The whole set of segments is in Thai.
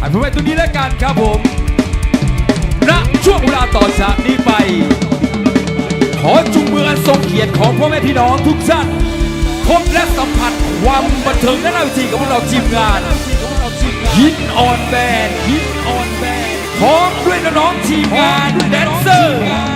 อันพูดไว้ตรงนี้แล้วกันครับผมณช่วงเวลาต่อจากนี้ไป ขอจุงมืออันทรงเกียรติของพ่อแม่พี่น้องทุกท่านพบและสัมผัสความบันเทิงและน่าจีกับพวกเราทีมงานยินออนแบนยินออนแบนพร้อมด้วยน้องทีมงานแดนเซอร์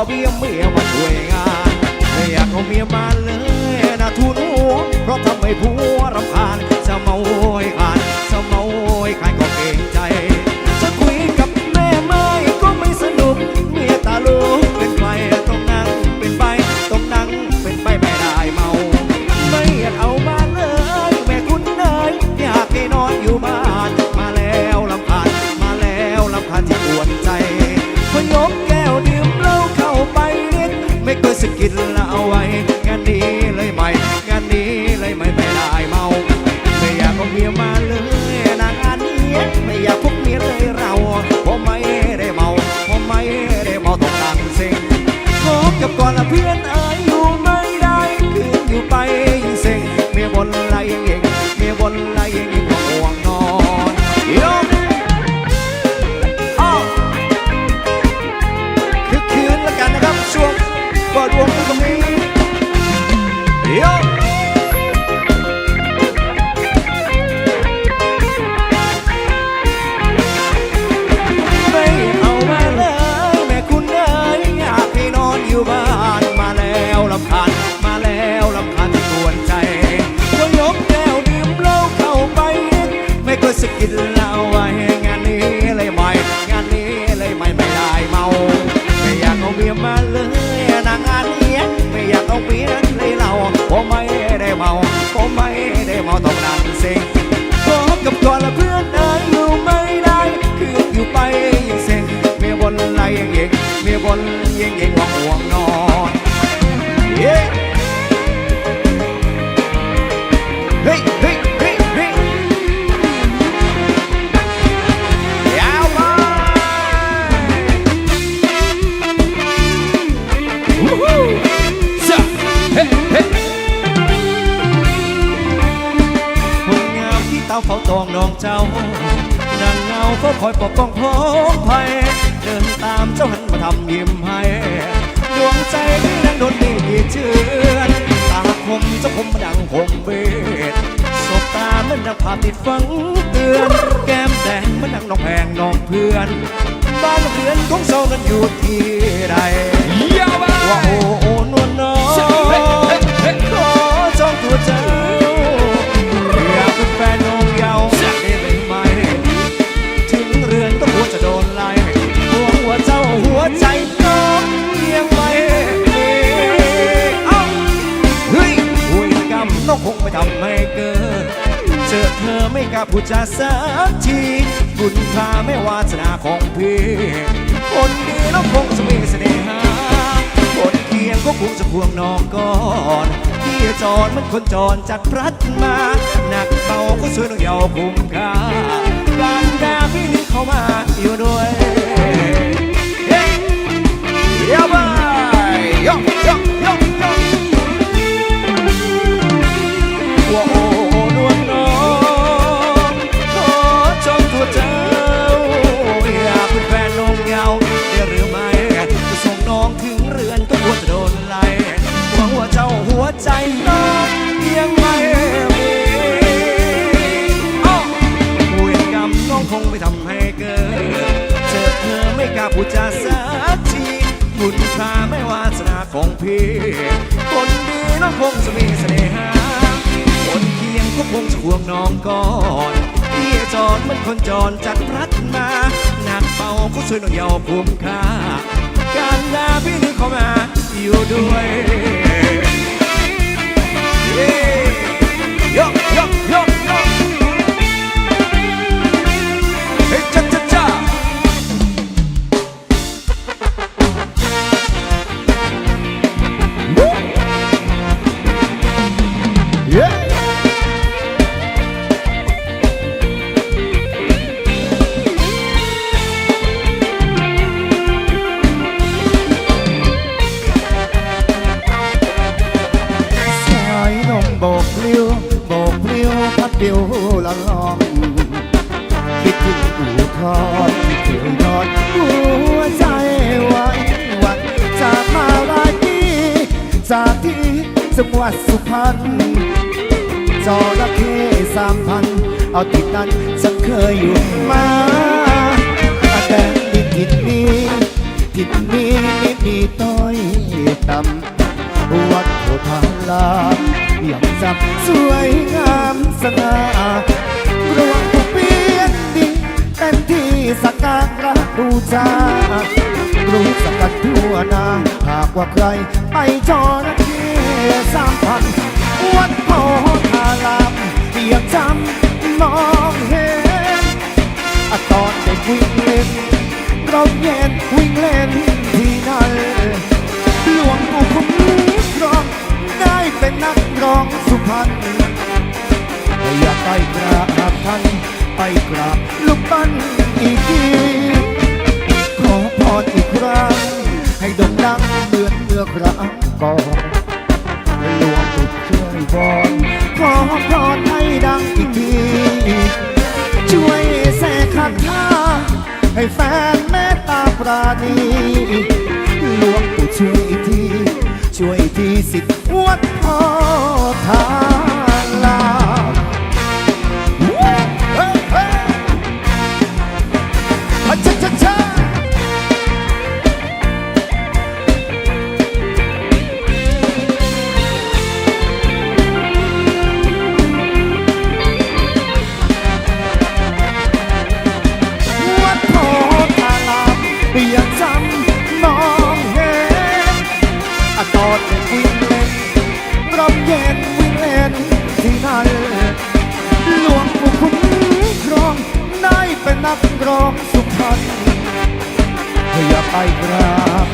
อเบี้ยเมียมาช่วยงานไม่อยากเอาเมียมาเลยนะทุนหัวเพราะทำให้ผัวรำคาญ เอาเมียเลยเราเพราะไม่ได้เมาผมไม่ได้เมาต้องนั่งเซ็งพบกับก่อนละเพื่อนเอ้ยอยู่ไม่ได้คืออยู่ไปยังเซ็งเมียบนไหลยังเองเมียบนยังเองห่วงห่วงนอนเเต้าเฝ้าตองน้องเจ้านางเงาเฝ้าคอยปกป้องพ้องภัยเดินตามเจ้าหันมาทำยิ้มให้ดวงใจที่นั่งโดนมีเชื่อนตาคมเจ้าคมมาดังคมเบดสบตาเหมันดังภาพติดฝังเตือนแก้มแดงเหมันดังน้องแพงน้องเพื่อน บ้านเรือนของเจ้านั้นอยู่ที่ใดยาวไปว่าโอ้โอ้นวลน้องเฮ้เฮ้เฮ้ขอจองตัวเจ้าอยากเป็นแฟน กล้าพูดจาสักทีบุญพาไม่วาสนาของพี่คนดีน้องคงจะมีเสน่หาคนเคียงก็คงจะควงน้องก่อนที่จอดมันคนจรจัดพลัดมา หนักเบาก็ช่วยน้องเยาคุ้มค่าการดาพี่นี่เข้ามาอยู่ด้วยเฮ้ยเย้าไอไม่กล้าพูดจาสักทีบุญพาไม่วาสนาของพี่คนดีน้องคงจะมีเสน่หาคนเคียงก็คงจะห่วงน้องก่อนพี่จอนเหมันคนจรจัดพลัดมาหนักเบาก็ช่วยน้องเยาว์คุ้มค่าการลาพี่นี่เข้ามาอยู่ด้วยย้ยกยกยก ดสุพรรณจอระเข้สามพัน เอาติดนั้นฉันเคยอยู่มาแต่ดินดินนี้ที่จิตมีนิดนีต้อยต่ำวัดโพธารามยังจำสวยงามสง่ารวงผู้เปลี่ยนดินเป็นที่สักการะบูชารู้สักกันทั่วนาหากว่าใครไปจอระเข้ สามพันวัดโพธารามยังจำมองเห็นอตอนเด็กวิ่งเล่นเราเย็นวิ่งเล่นที่นั่นหลวงปู่คุ้มครองได้เป็นนักร้องสุพรรณอยากไปกราบท่านไปกราบลูกปั้นอีกทีขอพรอีกครั้งให้ด่งดังเหมือนเมื่อครั้งก่อน วอนขอพรให้ดังอีกที ช่วยแสกคาถาให้แฟนเมตตาปราณีหลวงปู่ช่วยที ช่วยทีสิทธิ์วัดพ่อทานลา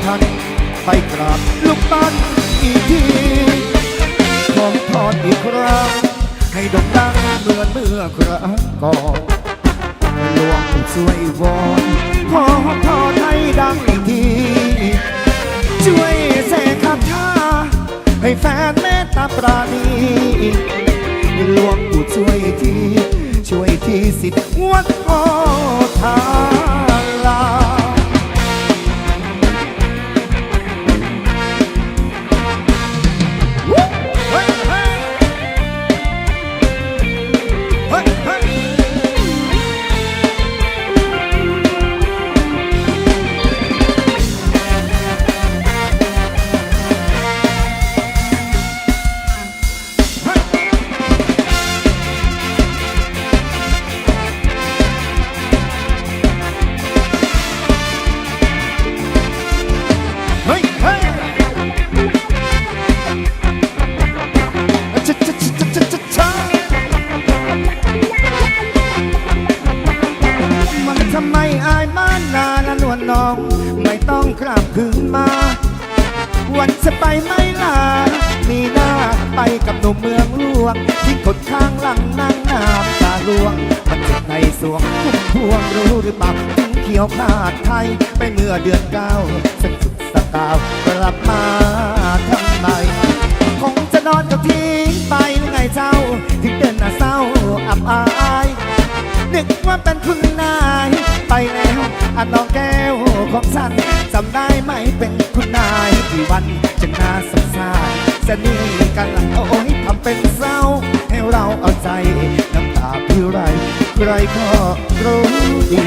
ท่านไปกราบลูกปั้นอีกทีขอพรอีกครั้งให้ด่งดังเหมือนเมื่อครั้งก่อนหลวงปู่ช่วยวอนขอพรให้ดังอีกทีช่วยเสกคาถาให้แฟนเมตตาปราณีหลวงปู่ช่วยทีช่วยทีสิทธิ์วัดพ่อทา คืนมา วันจะไปไม่ลา มีหน้าไปกับหนุ่มเมืองหลวง ที่คนข้างหลังนั่งน้ำตาลวง มันเจ็บในสวงพุ่มพวงรู้หรือเปล่าถึงเขียวขาดไทย ไปเมื่อเดือนเก้าสักสุดสกาวกลับมาทำไมคงจะนอนกับทิ้งไปหรือไงเจ้า ถึงเดินหน้าเศร้าอับอายนึกว่าเป็นคุณนาย แล้วอันน้องแก้วของฉันจำได้ไหมเป็นคุณนายกี่วันจะน่าสงสารจะนี่กันละโอ้ยทำเป็นเศร้า ให้เราเอาใจน้ำตาพี่ไรใครก็รู้ดี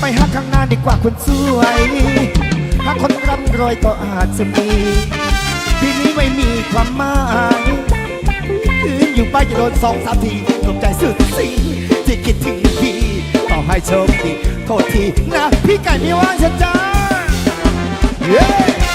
ไปหาข้างหน้าดีกว่าคนสวยถ้าคนร่ำรวยก็อาจจะมีทีนี้ไม่มีความหมายคืนอยู่ไปจะโดนสองสามทีตกใจสุดสี ที่คิดถึงพี่ ต่อให้โชคดีโทษทีนะ พี่ไก่ไม่ว่างจะจ้าเ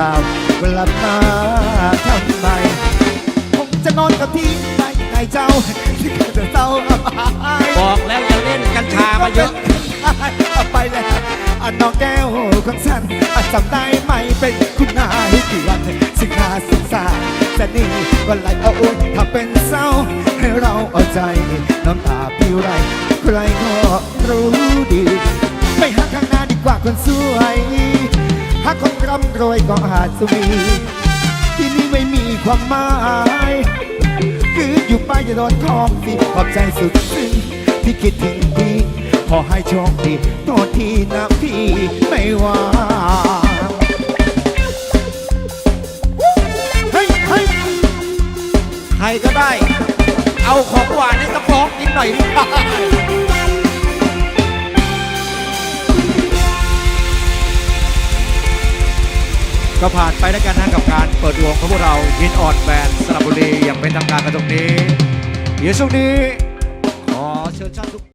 สุดสกาวเวลามาทำไมผมจะนอนกับที่ไหนไงเจ้าที่เกิดเศร้าอับอายบอกแล้วอย่าเล่นกัญชามาเยอะเอาไปแล้วอันน้องแก้วของฉันอันจำได้ไหมเป็นคุณนายกี่วันสิงหาสิงสาจสนีก็ไหลเอาอุ่นทำเป็นเศร้า ให้เราเอาใจน้ำตาพี่ไรใครก็รู้ดี ไปหาข้างหน้าดีกว่าคนสวย หาคนร่ำรวยก็อาจจะมีที่นี่ไม่มีความหมายคืออยู่ไปจะโดนทองสิขอบใจสุดซึ้งที่คิดถึงพี่ขอให้โชคดีโทษทีนะพี่ไม่ว่าเฮ้ยเฮ้ยใครก็ได้ เอาของหวานให้ตะฟองกินหน่อยดิก็ ก็ผ่านไปแล้วกันนะกับการเปิดดวงของพวกเราฮินออดแบนด์สระบุรีอย่างเป็นทางการกันตรงนี้ เดี๋ยวช่วงนี้ ขอเชิญชวนทุก